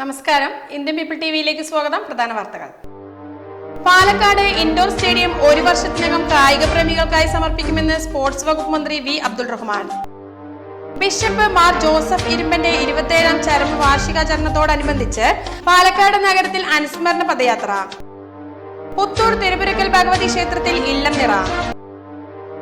നമസ്കാരം. Indian people T വിയിലേക്ക് സ്വാഗതം. പ്രധാന വാർത്തകൾ. പാലക്കാട് ഇൻഡോർ സ്റ്റേഡിയം ഒരു വർഷത്തിനകം കായിക പ്രേമികൾക്കായി സമർപ്പിക്കുമെന്ന് സ്പോർട്സ് വകുപ്പ് മന്ത്രി V Abdul Rahman. Bishop Mar Joseph ഇരുമ്പന്റെ ഇരുപത്തിയേഴാം ചരമ വാർഷികാചരണത്തോടനുബന്ധിച്ച് പാലക്കാട് നഗരത്തിൽ അനുസ്മരണ പദയാത്ര. പുത്തൂർ തിരുപുരക്കൽ ഭഗവതി ക്ഷേത്രത്തിൽ ഇല്ലം നിറ.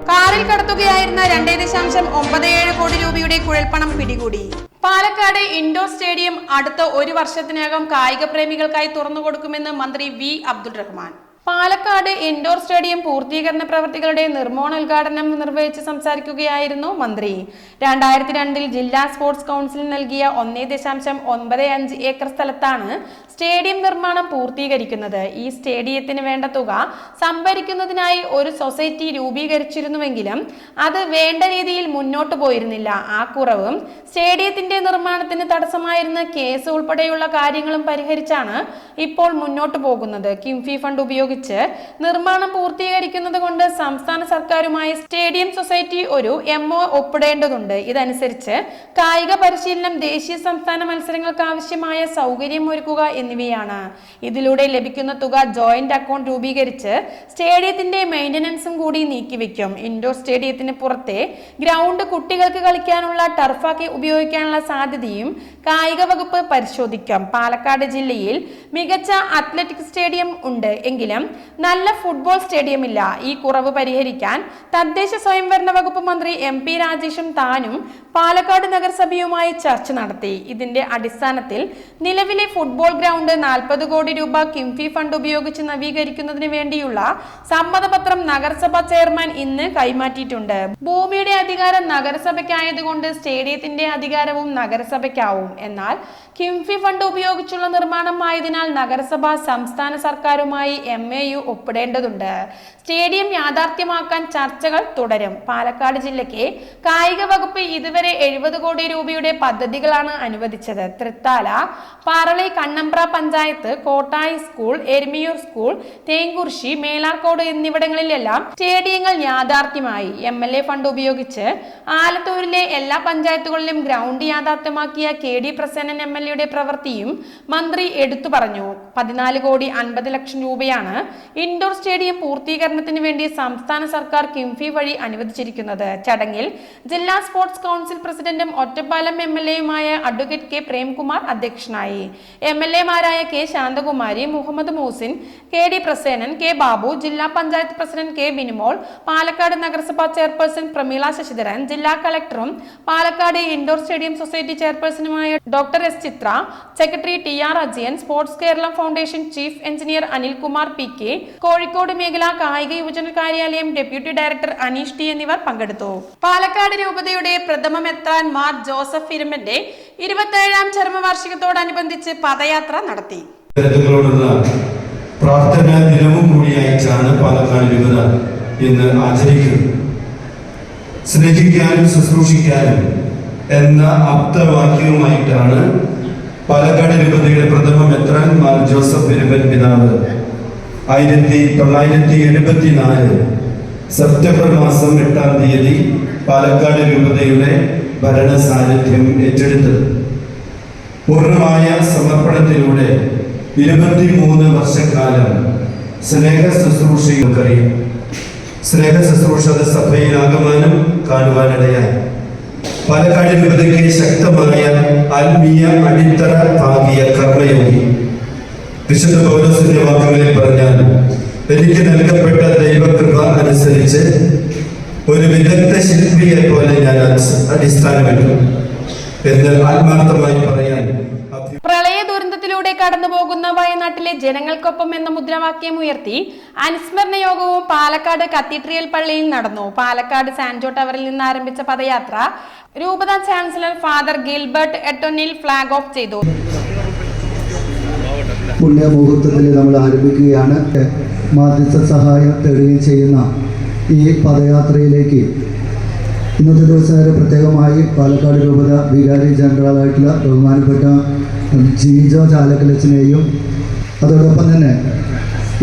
കാറിൽ കടത്തുകയായിരുന്ന രണ്ടേ ദശാംശം ഒമ്പത് ഏഴ് കോടി രൂപയുടെ കുഴൽപ്പണം പിടികൂടി. പാലക്കാട് ഇൻഡോർ സ്റ്റേഡിയം അടുത്ത ഒരു വർഷത്തിനകം കായിക പ്രേമികൾക്കായി തുറന്നു കൊടുക്കുമെന്ന് മന്ത്രി V Abdul Rahman. Palakkad indoor stadium പൂർത്തീകരണ പ്രവൃത്തികളുടെ നിർമ്മാണോദ്ഘാടനം നിർവഹിച്ച് സംസാരിക്കുകയായിരുന്നു മന്ത്രി. രണ്ടായിരത്തി രണ്ടിൽ ജില്ലാ സ്പോർട്സ് കൗൺസിൽ നൽകിയ ഒന്നേ ദശാംശം ഒൻപത് അഞ്ച് ഏക്കർ സ്ഥലത്താണ് സ്റ്റേഡിയം നിർമ്മാണം പൂർത്തീകരിക്കുന്നത്. ഈ സ്റ്റേഡിയത്തിന് വേണ്ട തുക സംഭരിക്കുന്നതിനായി ഒരു സൊസൈറ്റി രൂപീകരിച്ചിരുന്നുവെങ്കിലും അത് വേണ്ട രീതിയിൽ മുന്നോട്ട് പോയിരുന്നില്ല. ആ കുറവും സ്റ്റേഡിയത്തിന്റെ നിർമ്മാണത്തിന് തടസ്സമായിരുന്ന കേസ് ഉൾപ്പെടെയുള്ള കാര്യങ്ങളും പരിഹരിച്ചാണ് ഇപ്പോൾ മുന്നോട്ട് പോകുന്നത്. കിംഫി ഫണ്ട് ഉപയോഗിച്ച് നിർമ്മാണം പൂർത്തീകരിക്കുന്നത് കൊണ്ട് സംസ്ഥാന സർക്കാരുമായി സ്റ്റേഡിയം സൊസൈറ്റി ഒരു എം ഒ ഒപ്പിടേണ്ടതുണ്ട്. ഇതനുസരിച്ച് കായിക പരിശീലനം ദേശീയ സംസ്ഥാന മത്സരങ്ങൾക്ക് ആവശ്യമായ സൗകര്യം ഒരുക്കുക എന്നിവയാണ്. ഇതിലൂടെ ലഭിക്കുന്ന തുക ജോയിന്റ് അക്കൗണ്ട് രൂപീകരിച്ച് സ്റ്റേഡിയത്തിന്റെ മെയിന്റനൻസും കൂടി നീക്കിവെക്കും. ഇൻഡോർ സ്റ്റേഡിയത്തിന് പുറത്തെ ഗ്രൗണ്ട് കുട്ടികൾക്ക് കളിക്കാനുള്ള ടർഫാക്കി ഉപയോഗിക്കാനുള്ള സാധ്യതയും കായിക വകുപ്പ് പരിശോധിക്കും. പാലക്കാട് ജില്ലയിൽ മികച്ച അത്ലറ്റിക് സ്റ്റേഡിയം ഉണ്ട്. എങ്കിലും നല്ല ഫുട്ബോൾ സ്റ്റേഡിയം ഇല്ല. ഈ കുറവ് പരിഹരിക്കാൻ തദ്ദേശ സ്വയംഭരണ വകുപ്പ് മന്ത്രി എം പി രാജേഷും താനും പാലക്കാട് നഗരസഭയുമായി ചർച്ച നടത്തി. ഇതിന്റെ അടിസ്ഥാനത്തിൽ നിലവിലെ ഫുട്ബോൾ ഗ്രൗണ്ട് നാൽപ്പത് കോടി രൂപ കിംഫി ഫണ്ട് ഉപയോഗിച്ച് നവീകരിക്കുന്നതിന് വേണ്ടിയുള്ള സമ്മതപത്രം നഗരസഭ ചെയർമാൻ ഇന്ന് കൈമാറ്റിയിട്ടുണ്ട്. ഭൂമിയുടെ അധികാരം നഗരസഭയ്ക്കായതുകൊണ്ട് സ്റ്റേഡിയത്തിന്റെ അധികാരവും നഗരസഭയ്ക്കാവും. എന്നാൽ കിംഫി ഫണ്ട് ഉപയോഗിച്ചുള്ള നിർമ്മാണം ആയതിനാൽ നഗരസഭ സംസ്ഥാന സർക്കാരുമായി എം എ യു ഒപ്പിടേണ്ടതുണ്ട്. സ്റ്റേഡിയം യാഥാർത്ഥ്യമാക്കാൻ ചർച്ചകൾ തുടരും. പാലക്കാട് ജില്ലയ്ക്ക് കായിക വകുപ്പ് ഇതുവരെ എഴുപത് കോടി രൂപയുടെ പദ്ധതികളാണ് അനുവദിച്ചത്. തൃത്താല പാറളി കണ്ണമ്പ്ര പഞ്ചായത്ത് കോട്ടായി സ്കൂൾ എരുമിയൂർ സ്കൂൾ തേങ്കുർശി മേലാർക്കോട് എന്നിവിടങ്ങളിലെല്ലാം സ്റ്റേഡിയങ്ങൾ യാഥാർത്ഥ്യമായി. എം എൽ എ ഫണ്ട് ഉപയോഗിച്ച് ആലത്തൂരിലെ എല്ലാ പഞ്ചായത്തുകളിലും ground യാഥാർത്ഥ്യമാക്കിയ K D Prasannan M L എയുടെ പ്രവൃത്തിയും മന്ത്രി എടുത്തു പറഞ്ഞു. പതിനാല് കോടി അൻപത് ലക്ഷം രൂപയാണ് ഇൻഡോർ സ്റ്റേഡിയം പൂർത്തീകരണത്തിന് വേണ്ടി സംസ്ഥാന സർക്കാർ കിംഫി വഴി അനുവദിച്ചിരിക്കുന്നത്. ചടങ്ങിൽ ജില്ലാ സ്പോർട്സ് കൗൺസിൽ പ്രസിഡന്റും ഒറ്റപ്പാലം എം എൽ എയുമായ അഡ്വക്കേറ്റ് കെ പ്രേംകുമാർ അധ്യക്ഷനായി. M L എമാരായ K Santhakumari Muhammed Muhsin K D Prasenan K Babu ജില്ലാ പഞ്ചായത്ത് പ്രസിഡന്റ് കെ ബിനിമോൾ പാലക്കാട് നഗരസഭാ ചെയർപേഴ്സൺ പ്രമീള ശശിധരൻ ജില്ലാ കളക്ടറും Palakkad indoor stadium society ചെയർപേഴ്സണുമായ doctor S Chithra secretary T R Ajayan sports Keralam foundation chief engineer Anilkumar P K Kozhikode മേഖല കായിക യുവജന കാര്യാലയം deputy director Aneesh T എന്നിവർ പങ്കെടുത്തു. പാലക്കാട് രൂപതയുടെ പ്രഥമ മെത്രാൻ മാർ ജോസഫ് ഇരുമ്പന്റെ ഇരുപത്തേഴാം ചരമവാർഷികത്തോടനുബന്ധിച്ച് പദയാത്ര നടത്തി. പ്രാർത്ഥനാ ദിനവും കൂടിയായിട്ടാണ് പാലക്കാട് രൂപത ഇന്ന് ആചരിക്കുന്നത്. സ്നേഹിക്കാനും ശുശ്രൂഷിക്കാനും എന്ന ആപ്തവാക്യവുമായിട്ടാണ് പാലക്കാട് രൂപതയുടെ പ്രഥമ മെത്രാൻ മാർ ജോസഫ് ഇരുപൻ പിതാവ് ആയിരത്തി തൊള്ളായിരത്തി എഴുപത്തിനാല് സെപ്റ്റംബർ മാസം എട്ടാം തീയതി പാലക്കാട് രൂപതയുടെ ഭരണ സാന്നിധ്യം ഏറ്റെടുത്തത്. പൂർണമായ സമർപ്പണത്തിലൂടെ ഇരുപത്തിമൂന്ന് വർഷക്കാലം സ്നേഹ ശുശ്രൂഷയുമറിയാം സ്നേഹ ശുശ്രൂഷ ആഗമനം കാണുവാനിടയായി. പാലക്കാട് രൂപതയ്ക്ക് ശക്തമായ ആത്മീയ അടിത്തറ പാകിയ കർമ്മയോഗി വിശുദ്ധ പൗരസിന്റെ വാക്കുകളിൽ പറഞ്ഞാൽ എനിക്ക് നൽകപ്പെട്ട ദൈവകൃപ അനുസരിച്ച് ഒരു വിദഗ്ധ ശില്പിയെ പോലെ ഞാൻ അടിസ്ഥാനമിട്ടു. എന്ന് ആത്മാർത്ഥമായി പറയാൻ പ്രളയ ദുരന്തത്തിലൂടെ കടന്നുപോകുന്ന വയനാട്ടിലെ ജനങ്ങൾക്കൊപ്പം എന്ന മുദ്രാവാക്യം ഉയർത്തി അനുസ്മരണ യോഗവും പാലക്കാട് കത്തീഡ്രിയൽ പള്ളിയിൽ നടന്നു. പാലക്കാട് സാൻജോ ടവറിൽ നിന്ന് ആരംഭിച്ച പദയാത്ര രൂപത chancellor father Gilbert Ettonil flag off ചെയ്തു. പുണ്യമുഹൂർത്തത്തിൽ നമ്മൾ ആരംഭിക്കുകയാണ്. മാധ്യസ്ഥ സഹായം തേടുകയും ചെയ്യുന്ന ഈ പദയാത്രയിലേക്ക്. ഇന്നത്തെ ദിവസം വരെ പ്രത്യേകമായി പാലക്കാട് രൂപത വികാരി ജനറലായിട്ടുള്ള ബഹുമാനപ്പെട്ട ജീജോ ചാലക്കലച്ചനെയും അതോടൊപ്പം തന്നെ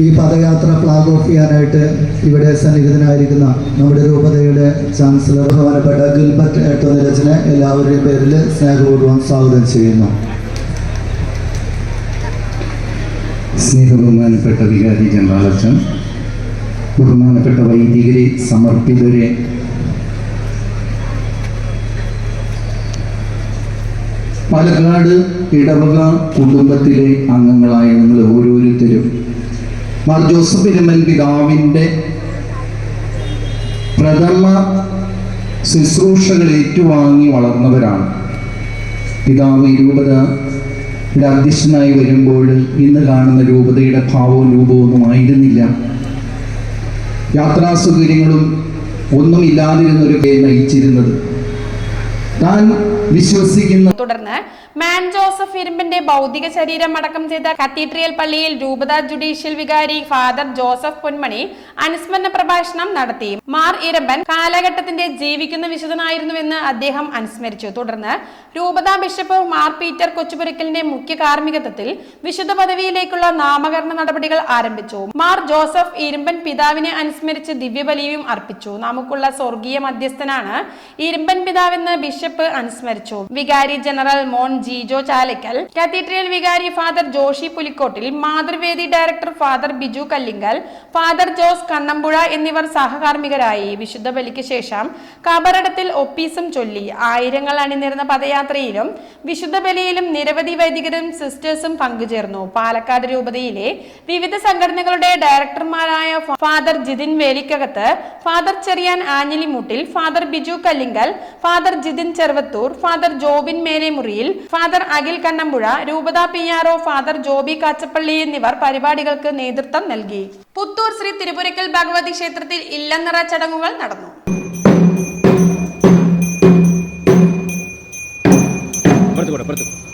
ഈ പദയാത്ര ഫ്ലാഗ് ഓഫ് ചെയ്യാനായിട്ട് ഇവിടെ സന്നിഹിതനായിരിക്കുന്ന നമ്മുടെ രൂപതയുടെ ചാൻസലർ ബഹുമാനപ്പെട്ട ഗിൽബർട്ട് എട്ടോനിരച്ചനെ എല്ലാവരുടെയും പേരിൽ സ്നേഹപൂർവം സ്വാഗതം ചെയ്യുന്നു. സ്നേഹബഹുമാനപ്പെട്ട വികാരി ജനറാളച്ചൻ ബഹുമാനപ്പെട്ട വൈദികരെ സമർപ്പിതരെ പാലക്കാട് ഇടവക കുടുംബത്തിലെ അംഗങ്ങളായ നിങ്ങൾ ഓരോരുത്തരും മാർ ജോസഫ് ഇരമൻ പിതാവിന്റെ പ്രഥമ ശുശ്രൂഷകൾ ഏറ്റുവാങ്ങി വളർന്നവരാണ്. പിതാവ് രൂപത ഇവിടെ അധ്യക്ഷനായി വരുമ്പോൾ ഇന്ന് കാണുന്ന രൂപതയുടെ ഭാവവും രൂപവും ഒന്നും ആയിരുന്നില്ല. യാത്രാ സൗകര്യങ്ങളും ഒന്നും ഇല്ലാതിരുന്നൊരു നയിച്ചിരുന്നത് താൻ വിശ്വസിക്കുന്ന തുടർന്ന് മാൻ ജോസഫ് ഇരുമ്പിന്റെ ഭൗതിക ശരീരം അടക്കം ചെയ്ത കത്തീഡ്രിയൽ പള്ളിയിൽ രൂപത ജുഡീഷ്യൽ വികാരി ഫാദർ ജോസഫ് പൊന്മണി അനുസ്മരണ പ്രഭാഷണം നടത്തി. മാർ ഇരമ്പൻ കാലഘട്ടത്തിന്റെ ജീവിക്കുന്ന വിശുദ്ധനായിരുന്നുവെന്ന് അദ്ദേഹം അനുസ്മരിച്ചു. തുടർന്ന് രൂപത ബിഷപ്പ് മാർ പീറ്റർ കൊച്ചുപുരക്കലിന്റെ മുഖ്യ കാർമ്മികത്വത്തിൽ വിശുദ്ധ പദവിയിലേക്കുള്ള നാമകരണ നടപടികൾ ആരംഭിച്ചു. മാർ ജോസഫ് ഇരുമ്പൻ പിതാവിനെ അനുസ്മരിച്ച് ദിവ്യബലിയും അർപ്പിച്ചു. നമുക്കുള്ള സ്വർഗീയ മധ്യസ്ഥനാണ് ഇരുമ്പൻ പിതാവെന്ന് ബിഷപ്പ് അനുസ്മരിച്ചു. വികാരി general Mon Jijo Chalakkal cathedral വികാരി father Joshy Pulikkottil Mathruvedi director father Biju Kallingal father Jose Kannampuzha എന്നിവർ സഹകാർമ്മികരായി വിശുദ്ധ ബലിക്ക് ശേഷം കബറടത്തിൽ ഒപ്പീസും ചൊല്ലി ആയിരങ്ങൾ അണിനിരുന്ന പദയാത്രയിലും വിശുദ്ധ ബലിയിലും നിരവധി വൈദികരും സിസ്റ്റേഴ്സും പങ്കുചേർന്നു. പാലക്കാട് രൂപതയിലെ വിവിധ സംഘടനകളുടെ ഡയറക്ടർമാരായ father Jithin Velikkakath father Cherian Anjilimoottil father Biju Kallingal father Jithin Cheruvathur father Jobin Melemuriyil father Akhil Kannampuzha രൂപത P R O father Joby Kachappilly എന്നിവർ പരിപാടികൾക്ക് നേതൃത്വം നൽകി. പുത്തൂർ ശ്രീ തിരുപുരക്കൽ ഭഗവതി ക്ഷേത്രത്തിൽ ഇല്ലനിറ ചടങ്ങുകൾ നടന്നു. ക്ഷേത്രം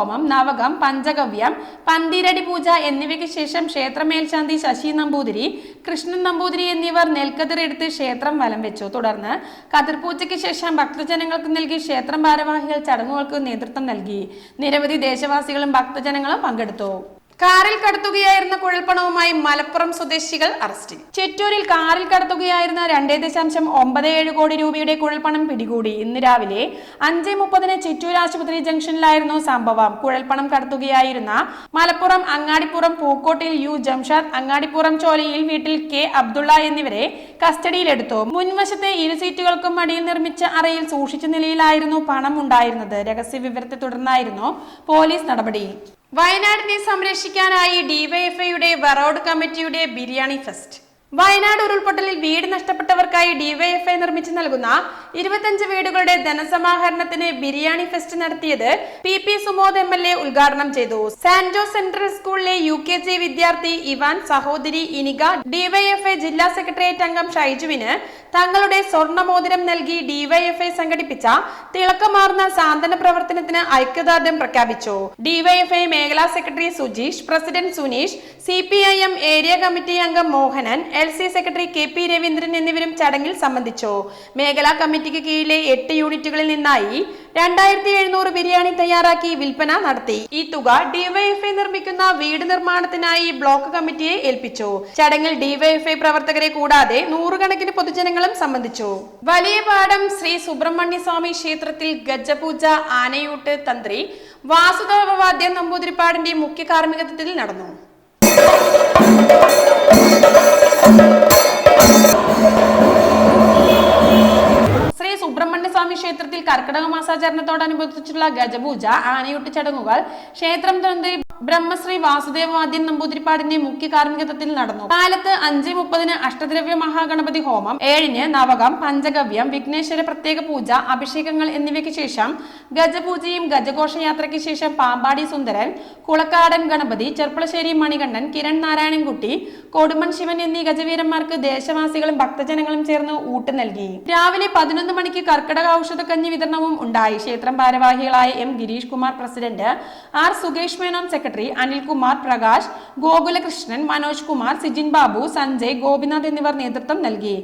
ഹോമം നവകം പഞ്ചഗവ്യം പന്തിരടി പൂജ എന്നിവയ്ക്ക് ശേഷം ക്ഷേത്ര മേൽശാന്തി ശശി നമ്പൂതിരി കൃഷ്ണൻ നമ്പൂതിരി എന്നിവർ നെൽക്കതിരെടുത്ത് ക്ഷേത്രം വലം വെച്ചു. തുടർന്ന് കതിർപൂജയ്ക്ക് ശേഷം ഭക്തജനങ്ങൾക്ക് നൽകി ക്ഷേത്രം ഭാരവാഹികൾ ചടങ്ങുകൾക്ക് നേതൃത്വം നൽകി. നിരവധി ദേശവാസികളും ഭക്തജനങ്ങളും പങ്കെടുത്തു. കാറിൽ കടത്തുകയായിരുന്ന കുഴൽപ്പണവുമായി മലപ്പുറം സ്വദേശികൾ അറസ്റ്റിൽ ചെറ്റൂരിൽ കാറിൽ കടത്തുകയായിരുന്ന രണ്ടേ ദശാംശം ഒമ്പത് ഏഴ് കോടി രൂപയുടെ കുഴൽപ്പണം പിടികൂടി. ഇന്ന് രാവിലെ അഞ്ച് മുപ്പതിന് ചെറ്റൂർ ആശുപത്രി ജംഗ്ഷനിലായിരുന്നു സംഭവം. കുഴൽപ്പണം കടത്തുകയായിരുന്ന മലപ്പുറം അങ്ങാടിപ്പുറം പൂക്കോട്ടിൽ യു ജംഷാദ് അങ്ങാടിപ്പുറം ചോലയിൽ വീട്ടിൽ കെ അബ്ദുള്ള എന്നിവരെ കസ്റ്റഡിയിലെടുത്തു. മുൻവശത്തെ ഇരു സീറ്റുകൾക്കും നിർമ്മിച്ച അറയിൽ സൂക്ഷിച്ച നിലയിലായിരുന്നു പണം ഉണ്ടായിരുന്നത് രഹസ്യ വിവരത്തെ തുടർന്നായിരുന്നു പോലീസ് നടപടി. വയനാടിനെ സംരക്ഷിക്കാനായി ഡിവൈഎഫ്ഐയുടെ വറോഡ് കമ്മിറ്റിയുടെ ബിരിയാണി ഫെസ്റ്റ്. വയനാട് ഉരുൾപൊട്ടലിൽ വീട് നഷ്ടപ്പെട്ടവർക്കായി ഡിവൈഎഫ്ഐ നിർമ്മിച്ചു നൽകുന്ന ഇരുപത്തഞ്ച് വീടുകളുടെ ധനസമാഹരണത്തിന് ബിരിയാണി ഫെസ്റ്റ് നടത്തിയത് P P Sumod M L A ഉദ്ഘാടനം ചെയ്തു. ജോസ് സെൻട്രൽ സ്കൂളിലെ യു കെ ജി വിദ്യാർത്ഥി ഇവാൻ സഹോദരി ഇനിക ഡിവൈഎഫ്ഐ ജില്ലാ സെക്രട്ടേറിയറ്റ് അംഗം ഷൈജുവിന് തങ്ങളുടെ സ്വർണമോതിരം നൽകി ഡിവൈഎഫ്ഐ സംഘടിപ്പിച്ച തിളക്കമാർന്ന സാന്ത്വന പ്രവർത്തനത്തിന് ഐക്യദാർഢ്യം പ്രഖ്യാപിച്ചു. ഡിവൈഎഫ്ഐ മേഖലാ secretary Sujeesh president Suneesh C area committee അംഗം Mohanan C secretary K P Raveendran എന്നിവരും ചടങ്ങിൽ സംബന്ധിച്ചു. മേഖലാ കമ്മിറ്റിക്ക് കീഴിലെ എട്ട് യൂണിറ്റുകളിൽ നിന്നായി രണ്ടായിരത്തി എഴുന്നൂറ് ബിരിയാണി തയ്യാറാക്കി വിൽപ്പന നടത്തി. ഈ തുക ഡിവൈഎഫ്ഐ നിർമ്മിക്കുന്ന വീട് നിർമ്മാണത്തിനായി ബ്ലോക്ക് കമ്മിറ്റിയെ ഏൽപ്പിച്ചു. ചടങ്ങിൽ ഡിവൈഎഫ്ഐ പ്രവർത്തകരെ കൂടാതെ നൂറുകണക്കിന് പൊതുജനങ്ങളും സംബന്ധിച്ചു. വലിയ പാടം ശ്രീ സുബ്രഹ്മണ്യ സ്വാമി ക്ഷേത്രത്തിൽ ഗജപൂജ ആനയൂട്ട് തന്ത്രി വാസുദേവവാദ്യ നമ്പൂതിരിപ്പാടിന്റെ മുഖ്യ കാർമ്മികത്വത്തിൽ നടന്നു. സ്വാമി ക്ഷേത്രത്തിൽ കർക്കിടക മാസാചരണത്തോടനുബന്ധിച്ചുള്ള ഗജപൂജ ആനയൂട്ട് ചടങ്ങുകൾ ക്ഷേത്രം തന്ത്രി ബ്രഹ്മശ്രീ വാസുദേവ വാദ്യൻ നമ്പൂതിരിപ്പാടിന്റെ മുഖ്യ കാർമ്മികത്വത്തിൽ നടന്നു. കാലത്ത് അഞ്ച് മുപ്പതിന് അഷ്ടദ്രവ്യ മഹാഗണപതി ഹോമം ഏഴിന് നവകം പഞ്ചഗവ്യം വിഘ്നേശ്വര പ്രത്യേക പൂജ അഭിഷേകങ്ങൾ എന്നിവയ്ക്ക് ശേഷം ഗജപൂജയും ഗജഘോഷയാത്രയ്ക്ക് ശേഷം പാമ്പാടി സുന്ദരൻ കുളക്കാടൻ ഗണപതി ചെർപ്പളശ്ശേരി മണികണ്ഠൻ കിരൺ നാരായണൻകുട്ടി കൊടുമൺ ശിവൻ എന്നീ ഗജവീരന്മാർക്ക് ദേശവാസികളും ഭക്തജനങ്ങളും ചേർന്ന് ഊട്ട് നൽകി. രാവിലെ പതിനൊന്ന് മണിക്ക് കർക്കിടക ഔഷധക്കഞ്ഞി വിതരണവും ഉണ്ടായി. ക്ഷേത്രം ഭാരവാഹികളായ M Gireesh Kumar president R Sukesh Menon secretary secretary Anilkumar Prakash Gokulakrishnan Manoj Kumar Sijin Babu Sanjay Gopinath എന്നിവർ നേതൃത്വം നൽകി.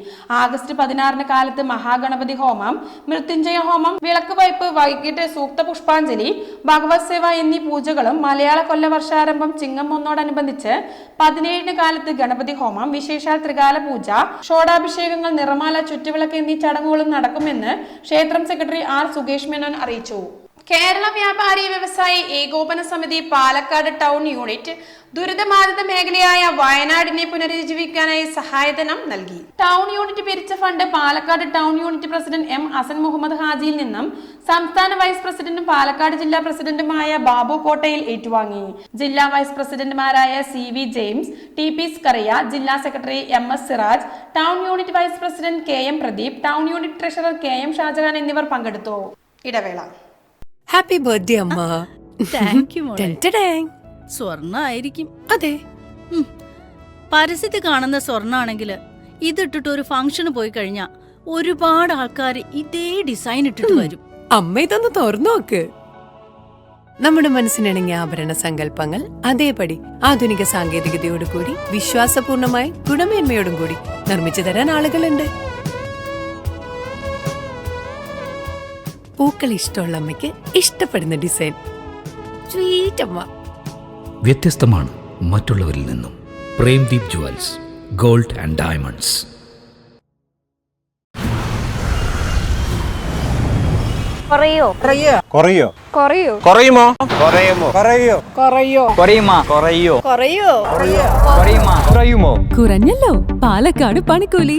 ആഗസ്റ്റ് പതിനാറിന് കാലത്ത് മഹാഗണപതി ഹോമം മൃത്യുഞ്ജയ ഹോമം വിളക്ക് വയ്പ് വൈകിട്ട് സൂക്ത പുഷ്പാഞ്ജലി ഭഗവത് സേവ എന്നീ പൂജകളും മലയാള കൊല്ല വർഷാരംഭം ചിങ്ങം ഒന്നോടനുബന്ധിച്ച് പതിനേഴിന് കാലത്ത് ഗണപതി ഹോമം വിശേഷാൽ ത്രികാല പൂജ ഷോഡാഭിഷേകങ്ങൾ നിറമാല ചുറ്റുവിളക്ക് എന്നീ ചടങ്ങുകളും നടക്കുമെന്ന് ക്ഷേത്രം സെക്രട്ടറി ആർ സുകേഷ് മേനോൻ അറിയിച്ചു. കേരള വ്യാപാരി വ്യവസായി ഏകോപന സമിതി പാലക്കാട് ടൗൺ യൂണിറ്റ് ദുരിതബാധിത മേഖലയായ വയനാടിനെ പുനരുജ്ജീവിക്കാനായി സഹായധനം നൽകി. ടൗൺ യൂണിറ്റ് പിരിച്ച fund Palakkad town unit president M Asan Muhammad ഹാജിയിൽ നിന്നും സംസ്ഥാന വൈസ് പ്രസിഡന്റും പാലക്കാട് ജില്ലാ പ്രസിഡന്റുമായ ബാബു കോട്ടയിൽ ഏറ്റുവാങ്ങി. ജില്ലാ വൈസ് പ്രസിഡന്റുമാരായ C V James T P Scaria ജില്ലാ secretary M S Siraj town unit vice president K M Pradeep town unit treasurer K M Shajahan എന്നിവർ പങ്കെടുത്തു. ഇടവേള. ഹാപ്പി ബർത്ത്ഡേ അമ്മ. താങ്ക് യു മോളെ. ടെൻ ടെഡാങ്. സ്വർണായിരിക്കും. അതെ. ഉം. പരസ്യത്തിൽ കാണുന്ന സ്വർണാണെങ്കിൽ ഇതിട്ടിട്ട് ഒരു ഫംഗ്ഷന് പോയി കഴിഞ്ഞാ ഒരുപാട് ആൾക്കാർ ഇതേ ഡിസൈൻ ഇട്ടിട്ട് വരും. അമ്മ ഇതൊന്ന് തുറന്നു നോക്ക്. നമ്മുടെ മനസ്സിനിണങ്ങിയ ആഭരണ സങ്കല്പങ്ങൾ അതേപടി ആധുനിക സാങ്കേതികതയോടുകൂടി വിശ്വാസപൂർണമായി ഗുണമേന്മയോടും കൂടി നിർമ്മിച്ചു തരാൻ ആളുകളുണ്ട്. പൂക്കൾ ഇഷ്ടമുള്ള അമ്മയ്ക്ക് ഇഷ്ടപ്പെടുന്ന ഡിസൈൻ സ്വീറ്റ് അമ്മ വ്യത്യസ്തമാണ് മറ്റുള്ളവരിൽ നിന്നും Premdeep jewels gold and diamonds കുറയോ കുറയോ കുറയോ കുറയുമോ കുറയുമോ കുറയോ കുറയുമോ കുറയോ കുറയോ കുറയുമോ കുറഞ്ഞല്ലോ പാലക്കാട് പണിക്കൂലി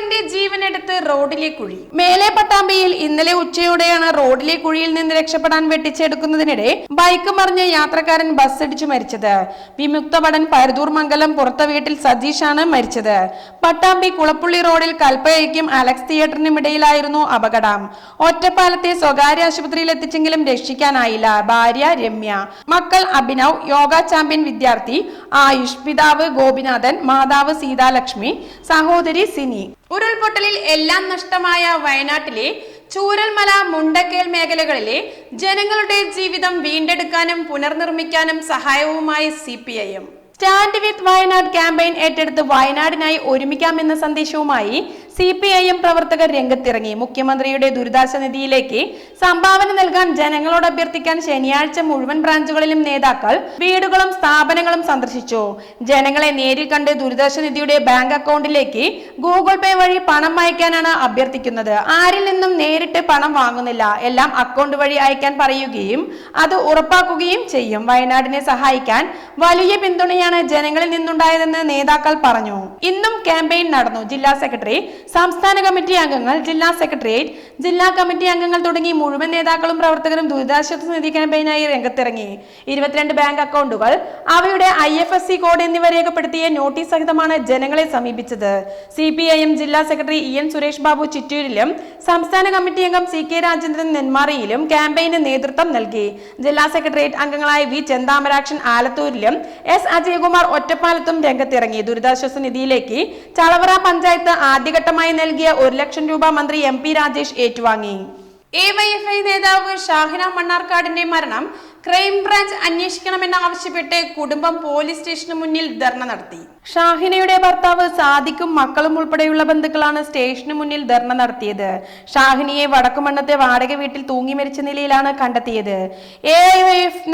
വിമുക്തഭടന്റെ ജീവനെടുത്ത് റോഡിലെ കുഴി. മേലെ പട്ടാമ്പിയിൽ ഇന്നലെ ഉച്ചയോടെയാണ് റോഡിലെ കുഴിയിൽ നിന്ന് രക്ഷപ്പെടാൻ വെട്ടിച്ചെടുക്കുന്നതിനിടെ ബൈക്ക് മറിഞ്ഞ് യാത്രക്കാരൻ ബസ് അടിച്ചു മരിച്ചത് വിമുക്തഭടൻ പരതൂർ മംഗലം പുറത്ത വീട്ടിൽ സതീഷാണ് മരിച്ചത്. പട്ടാമ്പി കുളപ്പുള്ളി റോഡിൽ കൽപ്പയയ്ക്കും അലക്സ് തിയേറ്ററിനും ഇടയിലായിരുന്നു അപകടം. ഒറ്റപ്പാലത്തെ സ്വകാര്യ ആശുപത്രിയിൽ എത്തിച്ചെങ്കിലും രക്ഷിക്കാനായില്ല. ഭാര്യ രമ്യ മക്കൾ അഭിനവ് യോഗ ചാമ്പ്യൻ വിദ്യാർത്ഥി ആയുഷ് പിതാവ് ഗോപിനാഥൻ മാതാവ് സീതാലക്ഷ്മി സഹോദരി സിനി. ഉരുൾപൊട്ടലിൽ എല്ലാം നഷ്ടമായ വയനാട്ടിലെ ചൂരൽമല മുണ്ടക്കേൽ മേഖലകളിലെ ജനങ്ങളുടെ ജീവിതം വീണ്ടെടുക്കാനും പുനർനിർമ്മിക്കാനും സഹായവുമായി C P I M. Stand with Wayanad campaign ഏറ്റെടുത്ത് വയനാടിനായി ഒരുമിക്കാമെന്ന സന്ദേശവുമായി സി പി ഐ എം പ്രവർത്തകർ രംഗത്തിറങ്ങി. മുഖ്യമന്ത്രിയുടെ ദുരിതാശ്വാസ നിധിയിലേക്ക് സംഭാവന നൽകാൻ ജനങ്ങളോട് അഭ്യർത്ഥിക്കാൻ ശനിയാഴ്ച മുഴുവൻ ബ്രാഞ്ചുകളിലും നേതാക്കൾ വീടുകളും സ്ഥാപനങ്ങളും സന്ദർശിച്ചു. ജനങ്ങളെ നേരിൽ കണ്ട് ദുരിതാശ്വാസ നിധിയുടെ ബാങ്ക് അക്കൗണ്ടിലേക്ക് ഗൂഗിൾ പേ വഴി പണം അയക്കാനാണ് അഭ്യർത്ഥിക്കുന്നത്. ആരിൽ നിന്നും നേരിട്ട് പണം വാങ്ങുന്നില്ല. എല്ലാം അക്കൗണ്ട് വഴി അയക്കാൻ പറയുകയും അത് ഉറപ്പാക്കുകയും ചെയ്യും. വയനാടിനെ സഹായിക്കാൻ വലിയ പിന്തുണയാണ് ജനങ്ങളിൽ നിന്നുണ്ടായതെന്ന് നേതാക്കൾ പറഞ്ഞു. ഇന്നും ക്യാമ്പയിൻ നടന്നു. ജില്ലാ സെക്രട്ടറി സംസ്ഥാന കമ്മിറ്റി അംഗങ്ങൾ ജില്ലാ സെക്രട്ടേറിയറ്റ് ജില്ലാ കമ്മിറ്റി അംഗങ്ങൾ തുടങ്ങി മുഴുവൻ നേതാക്കളും പ്രവർത്തകരും ദുരിതാശ്വാസ നിധി ക്യാമ്പയിനായി രംഗത്തിറങ്ങി. ഇരുപത്തിരണ്ട് ബാങ്ക് അക്കൗണ്ടുകൾ അവയുടെ I F S C code എന്നിവ രേഖപ്പെടുത്തിയ നോട്ടീസ് സഹിതമാണ് ജനങ്ങളെ സമീപിച്ചത്. സി പി ഐ എം ജില്ലാ secretary E N Suresh Babu ചിറ്റൂരിലും സംസ്ഥാന കമ്മിറ്റി അംഗം സി കെ രാജേന്ദ്രൻ നെന്മാറിയിലും ക്യാമ്പയിന് നേതൃത്വം നൽകി. ജില്ലാ സെക്രട്ടേറിയറ്റ് അംഗങ്ങളായ വി ചെന്താമരാക്ഷൻ ആലത്തൂരിലും എസ് അജയകുമാർ ഒറ്റപ്പാലത്തും രംഗത്തിറങ്ങി. ദുരിതാശ്വാസ നിധിയിലേക്ക് ചളവറ പഞ്ചായത്ത് ആദ്യഘട്ടമായി നൽകിയ ഒരു ലക്ഷം രൂപ മന്ത്രി എം പി രാജേഷ് ഏറ്റുവാങ്ങി. എ വൈ എഫ് ഐ നേതാവ് ഷാഹിന മണ്ണാർക്കാടിന്റെ മരണം ക്രൈംബ്രാഞ്ച് അന്വേഷിക്കണമെന്നാവശ്യപ്പെട്ട് കുടുംബം പോലീസ് സ്റ്റേഷന് മുന്നിൽ ധർണ നടത്തി. ഷാഹിനയുടെ ഭർത്താവ് സാദിക്കും മക്കളും ഉൾപ്പെടെയുള്ള ബന്ധുക്കളാണ് സ്റ്റേഷന് മുന്നിൽ ധർണ നടത്തിയത്. ഷാഹിനിയെ വടക്കുമണ്ണത്തെ വാടക വീട്ടിൽ തൂങ്ങി മരിച്ച നിലയിലാണ് കണ്ടെത്തിയത്. എ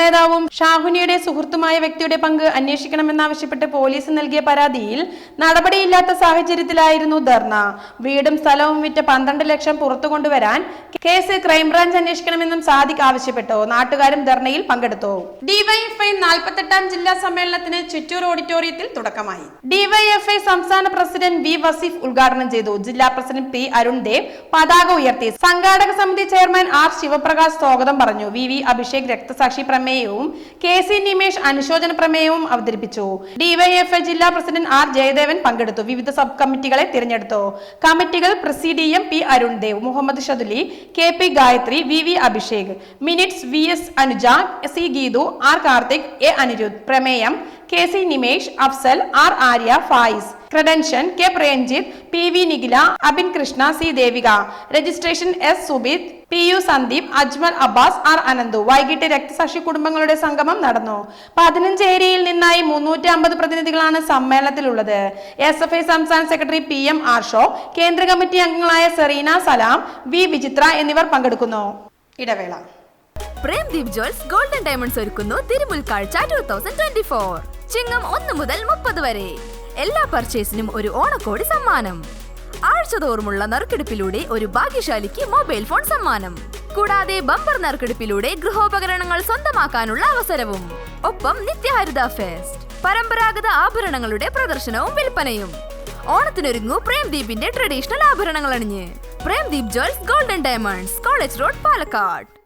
നേതാവും ഷാഹുനിയുടെ സുഹൃത്തുമായ വ്യക്തിയുടെ പങ്ക് അന്വേഷിക്കണമെന്നാവശ്യപ്പെട്ട് പോലീസ് നൽകിയ പരാതിയിൽ നടപടിയില്ലാത്ത സാഹചര്യത്തിലായിരുന്നു ധർണ. വീടും സ്ഥലവും വിറ്റ പന്ത്രണ്ട് ലക്ഷം പുറത്തു കൊണ്ടുവരാൻ കേസ് ക്രൈംബ്രാഞ്ച് അന്വേഷിക്കണമെന്നും സാദിഖ് ആവശ്യപ്പെട്ടു. നാട്ടുകാരും ധർണയിൽ പരിപാടിയിൽ പങ്കെടുത്തു. ഡിവൈഎഫ്ഐ നാൽപ്പത്തെട്ടാം ജില്ലാ സമ്മേളനത്തിന് ചിറ്റൂർ ഓഡിറ്റോറിയത്തിൽ തുടക്കമായി. ഡിവൈഎഫ്ഐ സംസ്ഥാന പ്രസിഡന്റ് വി വസീഫ് ഉദ്ഘാടനം ചെയ്തു. ജില്ലാ പ്രസിഡന്റ് പി അരുൺ ദേവ് പതാക ഉയർത്തി. സംഘാടക സമിതി ചെയർമാൻ ആർ ശിവപ്രകാശ് സ്വാഗതം പറഞ്ഞു. വി വി അഭിഷേക് രക്തസാക്ഷി പ്രമേയവും കെ സി നിമേഷ് അനുശോചന പ്രമേയവും അവതരിപ്പിച്ചു. ഡിവൈഎഫ്ഐ ജില്ലാ പ്രസിഡന്റ് ആർ ജയദേവൻ പങ്കെടുത്തു. വിവിധ സബ് കമ്മിറ്റികളെ തിരഞ്ഞെടുത്തു. കമ്മിറ്റികൾ presidium P Arun Dev Muhammed Shathuli K P Gayathri V V Abhishek minutes V S Anuja C Geethu R Karthik A Anirudh. പ്രമേയം K C Nimesh Afsal R Arya Fayis. Credential K Premjith P V Nikhila Abin Krishna C Devika. Registration S Subith P U Sandeep Ajmal Abbas R Ananthu. വൈകിട്ട് രക്തസാക്ഷി കുടുംബങ്ങളുടെ സംഗമം നടന്നു. പതിനഞ്ച് ഏരിയയിൽ നിന്നായി മുന്നൂറ്റി അമ്പത് പ്രതിനിധികളാണ് സമ്മേളനത്തിലുള്ളത്. എസ് എഫ് ഐ സംസ്ഥാന സെക്രട്ടറി പി എം ആർഷോ കേന്ദ്ര കമ്മിറ്റി അംഗങ്ങളായ സെറീന സലാം വി വിചിത്ര എന്നിവർ പങ്കെടുക്കുന്നു. ഇടവേള. പ്രേംദീപ് ജ്വൽസ് ഗോൾഡൻ ഡയമണ്ട്സ് ഒരുക്കുന്നു തിരുമുൽക്കാഴ്ച two thousand twenty four Chingam ഒന്ന് മുതൽ മുപ്പത് വരെ. എല്ലാ പർച്ചേസിനും ഒരു ഓണക്കോടി സമ്മാനം. ആഴ്ചതോറുമുള്ള നറുക്കെടുപ്പിലൂടെ ഒരു ഭാഗ്യശാലിക്ക് മൊബൈൽ ഫോൺ സമ്മാനം. കൂടാതെ ബമ്പർ നറുക്കെടുപ്പിലൂടെ ഗൃഹോപകരണങ്ങൾ സ്വന്തമാക്കാനുള്ള അവസരവും. ഒപ്പം നിത്യഹരിത ഫെസ്റ്റ് പരമ്പരാഗത ആഭരണങ്ങളുടെ പ്രദർശനവും വിൽപ്പനയും. ഓണത്തിനൊരുങ്ങൂ പ്രേംദീപിന്റെ ട്രഡീഷണൽ ആഭരണങ്ങൾ അണിഞ്ഞ് Premdeep jewels golden diamonds college road Palakkad.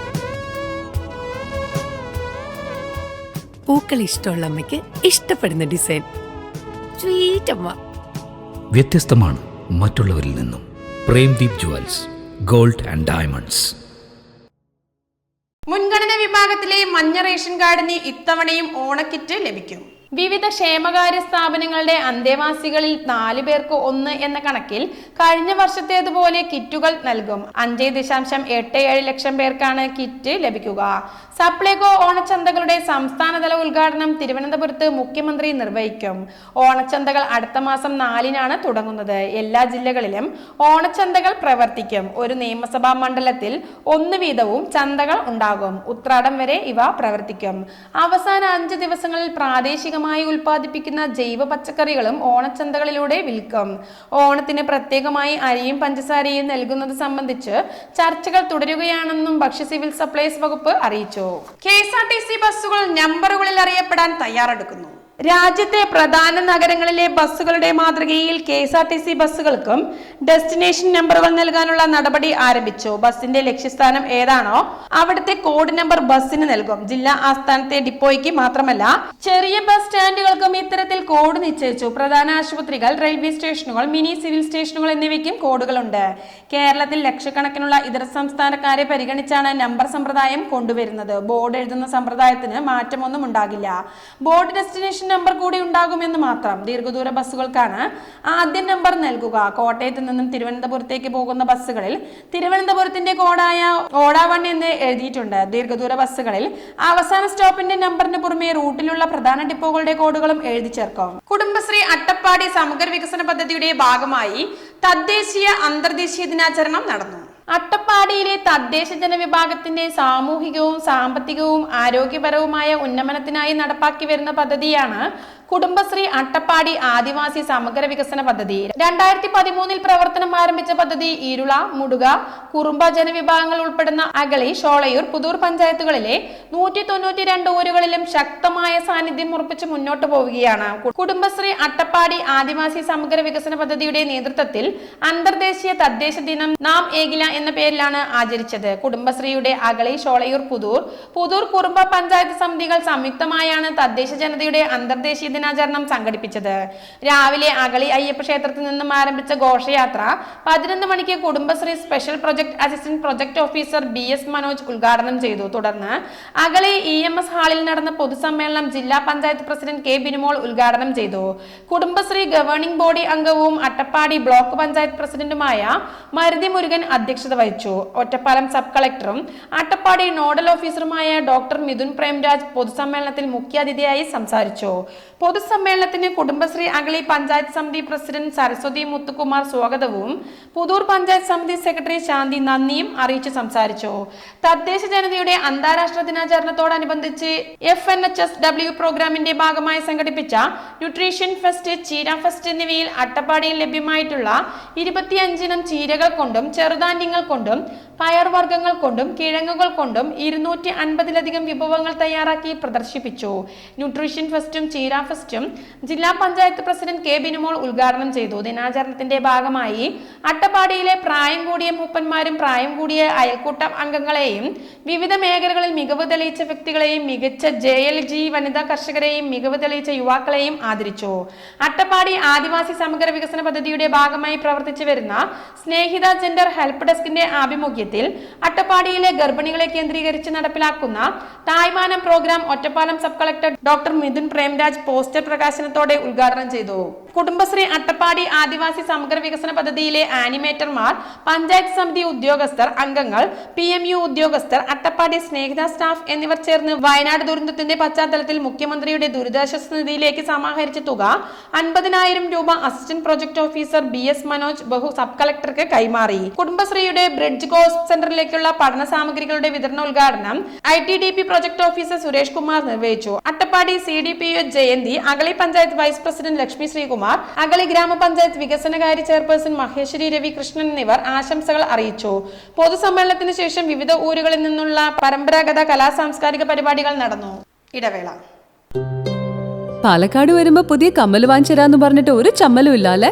പൂക്കൾ ഇഷ്ടമുള്ള അമ്മയ്ക്ക് ഇഷ്ടപ്പെടുന്ന ഡിസൈൻ. സ്വീറ്റ് അമ്മ. വ്യത്യസ്തമാണ് മറ്റുള്ളവരിൽ നിന്നും. Premdeep jewels gold and diamonds. മുൻഗണന വിഭാഗത്തിലെ മഞ്ഞ റേഷൻ കാർഡിന് ഇത്തവണയും ഓണക്കിറ്റ് ലഭിക്കും. വിവിധ ക്ഷേമകാര്യ സ്ഥാപനങ്ങളുടെ അന്തേവാസികളിൽ നാല് പേർക്ക് ഒന്ന് എന്ന കണക്കിൽ കഴിഞ്ഞ വർഷത്തേതുപോലെ കിറ്റുകൾ നൽകും. അഞ്ച് ദശാംശം എട്ട് ഏഴ് ലക്ഷം പേർക്കാണ് കിറ്റ് ലഭിക്കുക. സപ്ലൈകോ ഓണച്ചന്തകളുടെ സംസ്ഥാനതല ഉദ്ഘാടനം തിരുവനന്തപുരത്ത് മുഖ്യമന്ത്രി നിർവഹിക്കും. ഓണച്ചന്തകൾ അടുത്ത മാസം നാലിനാണ് തുടങ്ങുന്നത്. എല്ലാ ജില്ലകളിലും ഓണച്ചന്തകൾ പ്രവർത്തിക്കും. ഒരു നിയമസഭാ മണ്ഡലത്തിൽ ഒന്ന് വീതവും ചന്തകൾ ഉണ്ടാകും. ഉത്രാടം വരെ ഇവ പ്രവർത്തിക്കും. അവസാന അഞ്ച് ദിവസങ്ങളിൽ പ്രാദേശികമായി ഉൽപ്പാദിപ്പിക്കുന്ന ജൈവ പച്ചക്കറികളും ഓണച്ചന്തകളിലൂടെ വിൽക്കും. ഓണത്തിന് പ്രത്യേകമായി അരിയും പഞ്ചസാരയും നൽകുന്നത് സംബന്ധിച്ച് ചർച്ചകൾ തുടരുകയാണെന്നും ഭക്ഷ്യ സിവിൽ സപ്ലൈസ് വകുപ്പ് അറിയിച്ചു. K S R T C ബസ്സുകൾ നമ്പറുകളിൽ അറിയപ്പെടാൻ തയ്യാറെടുക്കുന്നു. രാജ്യത്തെ പ്രധാന നഗരങ്ങളിലെ ബസ്സുകളുടെ മാതൃകയിൽ K S R T C ബസ്സുകൾക്കും destination നമ്പറുകൾ നൽകാനുള്ള നടപടി ആരംഭിച്ചു. ബസിന്റെ ലക്ഷ്യസ്ഥാനം ഏതാണോ അവിടുത്തെ കോഡ് നമ്പർ ബസ്സിന് നൽകും. ജില്ലാ ആസ്ഥാനത്തെ ഡിപ്പോയ്ക്ക് മാത്രമല്ല ചെറിയ ബസ് സ്റ്റാൻഡുകൾക്കും ഇത്തരത്തിൽ കോഡ് നിശ്ചയിച്ചു. പ്രധാന ആശുപത്രികൾ റെയിൽവേ സ്റ്റേഷനുകൾ മിനി സിവിൽ സ്റ്റേഷനുകൾ എന്നിവയ്ക്കും കോഡുകളുണ്ട്. കേരളത്തിൽ ലക്ഷക്കണക്കിനുള്ള ഇതര സംസ്ഥാനക്കാരെ പരിഗണിച്ചാണ് നമ്പർ സമ്പ്രദായം കൊണ്ടുവരുന്നത്. ബോർഡ് എഴുതുന്ന സമ്പ്രദായത്തിന് മാറ്റമൊന്നും ഉണ്ടാകില്ല. ബോർഡ് ഡെസ്റ്റിനേഷൻ നമ്പർ കൂടി ഉണ്ടാകുമെന്ന് മാത്രം ദീർഘദൂര ബസ്സുകൾക്കാണ് ആദ്യ നമ്പർ നൽകുക. കോട്ടയത്ത് നിന്നും തിരുവനന്തപുരത്തേക്ക് പോകുന്ന ബസ്സുകളിൽ തിരുവനന്തപുരത്തിന്റെ കോഡായ ഓടാവൺ എന്ന് എഴുതിയിട്ടുണ്ട്. ദീർഘദൂര ബസ്സുകളിൽ അവസാന സ്റ്റോപ്പിന്റെ നമ്പറിന് പുറമെ റൂട്ടിലുള്ള പ്രധാന ഡിപ്പോകളുടെ കോഡുകളും എഴുതി ചേർക്കും. കുടുംബശ്രീ അട്ടപ്പാടി സമഗ്ര വികസന പദ്ധതിയുടെ ഭാഗമായി തദ്ദേശീയ അന്തർദേശീയ ദിനാചരണം നടന്നു. അട്ടപ്പാടിയിലെ തദ്ദേശ ജനവിഭാഗത്തിന്റെ സാമൂഹികവും സാമ്പത്തികവും ആരോഗ്യപരവുമായ ഉന്നമനത്തിനായി നടപ്പാക്കി വരുന്ന പദ്ധതിയാണ് കുടുംബശ്രീ അട്ടപ്പാടി ആദിവാസി സമഗ്ര വികസന പദ്ധതി. രണ്ടായിരത്തി പതിമൂന്നിൽ പ്രവർത്തനം ആരംഭിച്ച പദ്ധതി ഇരുള മുടുക കുറുമ്പ ജനവിഭാഗങ്ങൾ ഉൾപ്പെടുന്ന അഗളി ഷോളയൂർ പുതൂർ പഞ്ചായത്തുകളിലെ നൂറ്റി തൊണ്ണൂറ്റി രണ്ട് ഊരുകളിലും ശക്തമായ സാന്നിധ്യം ഉറപ്പിച്ച് മുന്നോട്ട് പോവുകയാണ്. കുടുംബശ്രീ അട്ടപ്പാടി ആദിവാസി സമഗ്ര വികസന പദ്ധതിയുടെ നേതൃത്വത്തിൽ അന്തർദേശീയ തദ്ദേശ ദിനം നാം ഏകില എന്ന പേരിലാണ് ആചരിച്ചത്. കുടുംബശ്രീയുടെ അഗളി ഷോളയൂർ പുതൂർ പുതൂർ കുറുമ്പ പഞ്ചായത്ത് സമിതികൾ സംയുക്തമായാണ് തദ്ദേശ ജനതയുടെ അന്തർദേശീയ ദിനാചരണം സംഘടിപ്പിച്ചത്. രാവിലെ അകളി അയ്യപ്പ ക്ഷേത്രത്തിൽ നിന്നും ആരംഭിച്ച ഘോഷയാത്ര പതിനൊന്ന് മണിക്ക് Kudumbashree special project assistant project officer B S Manoj ഉദ്ഘാടനം ചെയ്തു. തുടർന്ന് അകളി ഇ എം എസ് ഹാളിൽ നടന്ന പൊതുസമ്മേളനം ജില്ലാ പഞ്ചായത്ത് പ്രസിഡന്റ് കെ ബിനുമോൾ ഉദ്ഘാടനം ചെയ്തു. കുടുംബശ്രീ ഗവേണിംഗ് ബോഡി അംഗവും അട്ടപ്പാടി ബ്ലോക്ക് പഞ്ചായത്ത് പ്രസിഡന്റുമായ മരുതി മുരുകൻ അധ്യക്ഷത വഹിച്ചു. ഒറ്റപ്പാലം സബ് കളക്ടറും അട്ടപ്പാടി നോഡൽ ഓഫീസറുമായ ഡോക്ടർ മിഥുൻ പ്രേംരാജ് പൊതുസമ്മേളനത്തിൽ മുഖ്യാതിഥിയായി സംസാരിച്ചു. പൊതുസമ്മേളനത്തിന് കുടുംബശ്രീ അഗളി പഞ്ചായത്ത് സമിതി പ്രസിഡന്റ് സരസ്വതി മുത്തുകുമാർ സ്വാഗതവും. പുതൂർ പഞ്ചായത്ത് സമിതി സെക്രട്ടറി ശാന്തി നന്ദിയും അറിയിച്ചു സംസാരിച്ചു. തദ്ദേശ ജനതയുടെ അന്താരാഷ്ട്ര ദിനാചരണത്തോടനുബന്ധിച്ച് F N H S W പ്രോഗ്രാമിന്റെ ഭാഗമായി സംഘടിപ്പിച്ച ന്യൂട്രീഷൻ ഫെസ്റ്റ് ചീര ഫെസ്റ്റ് എന്നിവയിൽ അട്ടപ്പാടിയിൽ ലഭ്യമായിട്ടുള്ള ഇരുപത്തിയഞ്ചിനം ചീരകൾ കൊണ്ടും ചെറുധാന്യങ്ങൾ കൊണ്ടും പയർവർഗങ്ങൾ കൊണ്ടും കിഴങ്ങുകൾ കൊണ്ടും ഇരുന്നൂറ്റി അൻപതിലധികം വിഭവങ്ങൾ തയ്യാറാക്കി പ്രദർശിപ്പിച്ചു. ന്യൂട്രീഷൻ ഫെസ്റ്റും ചീര ഫെസ്റ്റും ജില്ലാ പഞ്ചായത്ത് പ്രസിഡന്റ് കെ ബിനുമോൾ ഉദ്ഘാടനം ചെയ്തു. ദിനാചരണത്തിന്റെ ഭാഗമായി അട്ടപ്പാടിയിലെ പ്രായം കൂടിയ മൂപ്പന്മാരും പ്രായം കൂടിയ അയൽക്കൂട്ട അംഗങ്ങളെയും വിവിധ മേഖലകളിൽ മികവ് തെളിയിച്ച വ്യക്തികളെയും മികച്ച ജെ എൽ ജി വനിതാ കർഷകരെയും മികവ് തെളിയിച്ച യുവാക്കളെയും ആദരിച്ചു. അട്ടപ്പാടി ആദിവാസി സമഗ്ര വികസന പദ്ധതിയുടെ ഭാഗമായി പ്രവർത്തിച്ചു വരുന്ന സ്നേഹിത ജെൻഡർ ഹെൽപ്പ് ഡെസ്കിന്റെ ആഭിമുഖ്യത്തിൽ അട്ടപ്പാടിയിലെ ഗർഭിണികളെ കേന്ദ്രീകരിച്ച് നടപ്പിലാക്കുന്ന Thaymanam program Ottapalam sub collector doctor Mithun Premraj poster പ്രകാശനത്തോടെ ഉദ്ഘാടനം ചെയ്തു. കുടുംബശ്രീ അട്ടപ്പാടി ആദിവാസി സമഗ്ര വികസന പദ്ധതിയിലെ ആനിമേറ്റർമാർ പഞ്ചായത്ത് സമിതി ഉദ്യോഗസ്ഥർ അംഗങ്ങൾ പി എം യു ഉദ്യോഗസ്ഥർ അട്ടപ്പാടി സ്നേഹിത സ്റ്റാഫ് എന്നിവർ ചേർന്ന് വയനാട് ദുരന്തത്തിന്റെ പശ്ചാത്തലത്തിൽ മുഖ്യമന്ത്രിയുടെ ദുരിതാശ്വാസ നിധിയിലേക്ക് സമാഹരിച്ച തുക അൻപതിനായിരം രൂപ assistant project officer B S Manoj ബഹു സബ് കളക്ടർക്ക് കൈമാറി. കുടുംബശ്രീയുടെ ബ്രിഡ്ജ് കോഴ്സ് സെന്ററിലേക്കുള്ള പഠന സാമഗ്രികളുടെ വിതരണ ഉദ്ഘാടനം I T D P project officer Suresh Kumar നിർവഹിച്ചു. Attappadi C D P O Jayanthi Agali panchayat vice president Lakshmi Sreekumar Agali ഗ്രാമപഞ്ചായത്ത് വികസനകാര്യ ചെയർപേഴ്സൺ മഹേശ്വരി രവി കൃഷ്ണൻ എന്നിവർ ആശംസകൾ അറിയിച്ചു. പൊതുസമ്മേളനത്തിന് ശേഷം വിവിധ ഊരുകളിൽ നിന്നുള്ള പരമ്പരാഗത കലാ സാംസ്കാരിക പരിപാടികൾ നടന്നു. ഇടവേള. പാലക്കാട് വരുമ്പോ പുതിയ കമ്മൽ വാങ്ങിച്ചരാന്ന് പറഞ്ഞിട്ട് ഒരു ചമ്മലും ഇല്ല അല്ലെ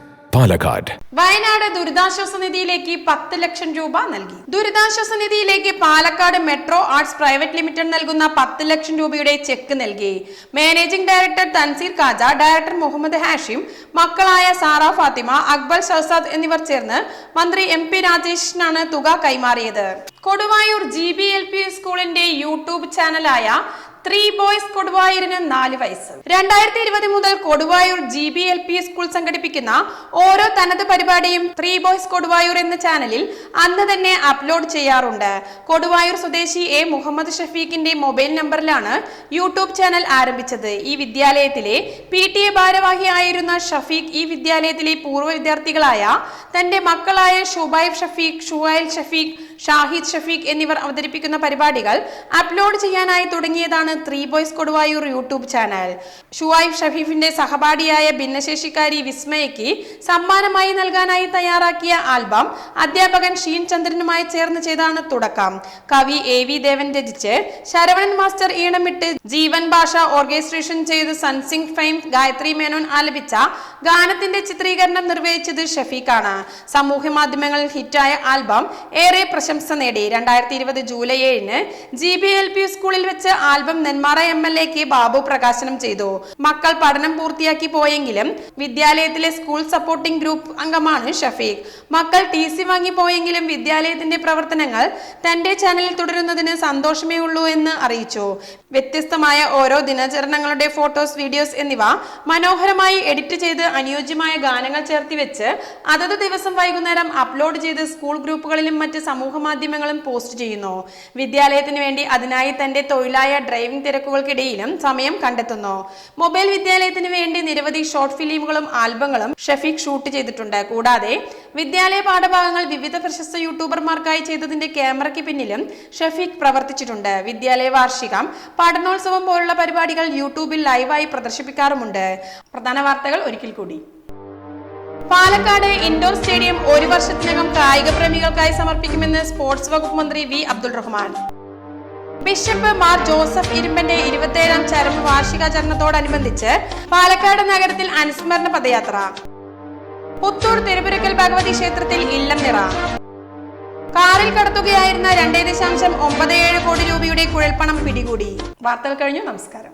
Palakkad. Wayanad ദുരിതാശ്വാസ നിധിയിലേക്ക് പത്ത് ലക്ഷം രൂപ നൽകി. ദുരിതാശ്വാസ നിധിയിലേക്ക് Palakkad metro arts private limited നൽകുന്ന പത്ത് ലക്ഷം രൂപയുടെ ചെക്ക് നൽകി. Managing director Thanseer Kaja director Muhammed Hashim മക്കളായ സാറ ഫാത്തിമ അക്ബർ ഷഹസാദ് എന്നിവർ ചേർന്ന് മന്ത്രി എം പി രാജേഷിനാണ് തുക കൈമാറിയത്. Koduvayur G B L P സ്കൂളിന്റെ യൂട്യൂബ് ചാനലായ ത്രീ ബോയ്സ് കൊടുവായൂരിന് നാല് വയസ്സ്. രണ്ടായിരത്തി ഇരുപത് മുതൽ Koduvayur G B L P school സംഘടിപ്പിക്കുന്ന ഓരോ തനത് പരിപാടിയും ത്രീ ബോയ്സ് കൊടുവായൂർ എന്ന ചാനലിൽ അന്ന് തന്നെ അപ്ലോഡ് ചെയ്യാറുണ്ട്. കൊടുവായൂർ സ്വദേശി എ മുഹമ്മദ് ഷഫീഖിന്റെ മൊബൈൽ നമ്പറിലാണ് യൂട്യൂബ് ചാനൽ ആരംഭിച്ചത്. ഈ വിദ്യാലയത്തിലെ പി ടി എ ഭാരവാഹിയായിരുന്ന ഷഫീഖ് ഈ വിദ്യാലയത്തിലെ പൂർവ വിദ്യാർത്ഥികളായ തന്റെ മക്കളായ ഷുബൈബ് ഷഫീഖ് ഷുഹൈൽ ഷഫീഖ് ഷാഹിദ് ഷഫീഖ് എന്നിവർ അവതരിപ്പിക്കുന്ന പരിപാടികൾ അപ്ലോഡ് ചെയ്യാനായി തുടങ്ങിയതാണ് three boys Koduvayur YouTube channel. Shuvaif ഷഫീഫിന്റെ സഹപാഠിയായ ഭിന്നശേഷിക്കാരി വിസ്മയയ്ക്ക് സമ്മാനമായി നൽകാനായി തയ്യാറാക്കിയ ആൽബം അധ്യാപകൻ ഷീൻ ചന്ദ്രനുമായി ചേർന്ന് ചെയ്താണ് തുടക്കം. കവി എ വി ദേവൻ രചിച്ച് ശരവണൻ മാസ്റ്റർ ഈണമിട്ട് ജീവൻ ഭാഷ ഓർഗസ്ട്രേഷൻ ചെയ്ത് സൺസിംഗ് ഫെയിം ഗായത്രി മേനോൻ ആലപിച്ച ഗാനത്തിന്റെ ചിത്രീകരണം നിർവഹിച്ചത് ഷഫീഖാണ്. സമൂഹ മാധ്യമങ്ങളിൽ ഹിറ്റായ ആൽബം ഏറെ പ്രശംസ പ്രശംസ നേടി. രണ്ടായിരത്തി ഇരുപത് ജൂലൈ ഏഴിന് ജി ബി എൽ പി സ്കൂളിൽ വെച്ച് ആൽബം നെന്മാറ എം എൽ എക്ക് ബാബു പ്രകാശനം ചെയ്തു. മക്കൾ പഠനം പൂർത്തിയാക്കി പോയെങ്കിലും വിദ്യാലയത്തിലെ സ്കൂൾ സപ്പോർട്ടിംഗ് ഗ്രൂപ്പ് അംഗമാണ് ഷഫീഖ്. മക്കൾ ടി സി വാങ്ങി പോയെങ്കിലും വിദ്യാലയത്തിന്റെ പ്രവർത്തനങ്ങൾ തന്റെ ചാനലിൽ തുടരുന്നതിന് സന്തോഷമേ ഉള്ളൂ എന്ന് അറിയിച്ചു. വ്യത്യസ്തമായ ഓരോ ദിനചരണങ്ങളുടെ ഫോട്ടോസ് വീഡിയോസ് എന്നിവ മനോഹരമായി എഡിറ്റ് ചെയ്ത് അനുയോജ്യമായ ഗാനങ്ങൾ ചേർത്തി വെച്ച് അതത് ദിവസം വൈകുന്നേരം അപ്ലോഡ് ചെയ്ത് സ്കൂൾ ഗ്രൂപ്പുകളിലും മറ്റ് സമൂഹ മാധ്യമങ്ങളും പോസ്റ്റ് ചെയ്യുന്നു. വിദ്യാലയത്തിന് വേണ്ടി അതിനായി തന്റെ തൊഴിലായ ഡ്രൈവിംഗ് തിരക്കുകൾക്കിടയിലും സമയം കണ്ടെത്തുന്നു. മൊബൈൽ വിദ്യാലയത്തിന് വേണ്ടി നിരവധി ഷോർട്ട് ഫിലിമുകളും ആൽബങ്ങളും ഷഫീഖ് ഷൂട്ട് ചെയ്തിട്ടുണ്ട്. കൂടാതെ വിദ്യാലയ പാഠഭാഗങ്ങൾ വിവിധ പ്രശസ്ത യൂട്യൂബർമാർക്കായി ചെയ്തതിന്റെ ക്യാമറയ്ക്ക് പിന്നിലും ഷഫീഖ് പ്രവർത്തിച്ചിട്ടുണ്ട്. വിദ്യാലയ വാർഷികം പഠനോത്സവം പോലുള്ള പരിപാടികൾ യൂട്യൂബിൽ ലൈവായി പ്രദർശിപ്പിക്കാറുമുണ്ട്. പ്രധാന വാർത്തകൾ ഒരിക്കൽ കൂടി. പാലക്കാട് ഇൻഡോർ സ്റ്റേഡിയം ഒരു വർഷത്തിനകം കായിക പ്രേമികൾക്കായി സമർപ്പിക്കുമെന്ന് സ്പോർട്സ് വകുപ്പ് മന്ത്രി V Abdul Rahman. Bishop Mar Joseph ഇരുമ്പന്റെ ഇരുപത്തിയേഴാം ചരമ വാർഷികാചരണത്തോടനുബന്ധിച്ച് പാലക്കാട് നഗരത്തിൽ അനുസ്മരണ പദയാത്ര. പുത്തൂർ തിരുപുരക്കൽ ഭഗവതി ക്ഷേത്രത്തിൽ ഇല്ലം നിറ. കാറിൽ കടത്തുകയായിരുന്ന രണ്ടേ ദശാംശം ഒമ്പത് ഏഴ് കോടി രൂപയുടെ കുഴൽപ്പണം പിടികൂടി. വാർത്തകൾ കഴിഞ്ഞു. നമസ്കാരം.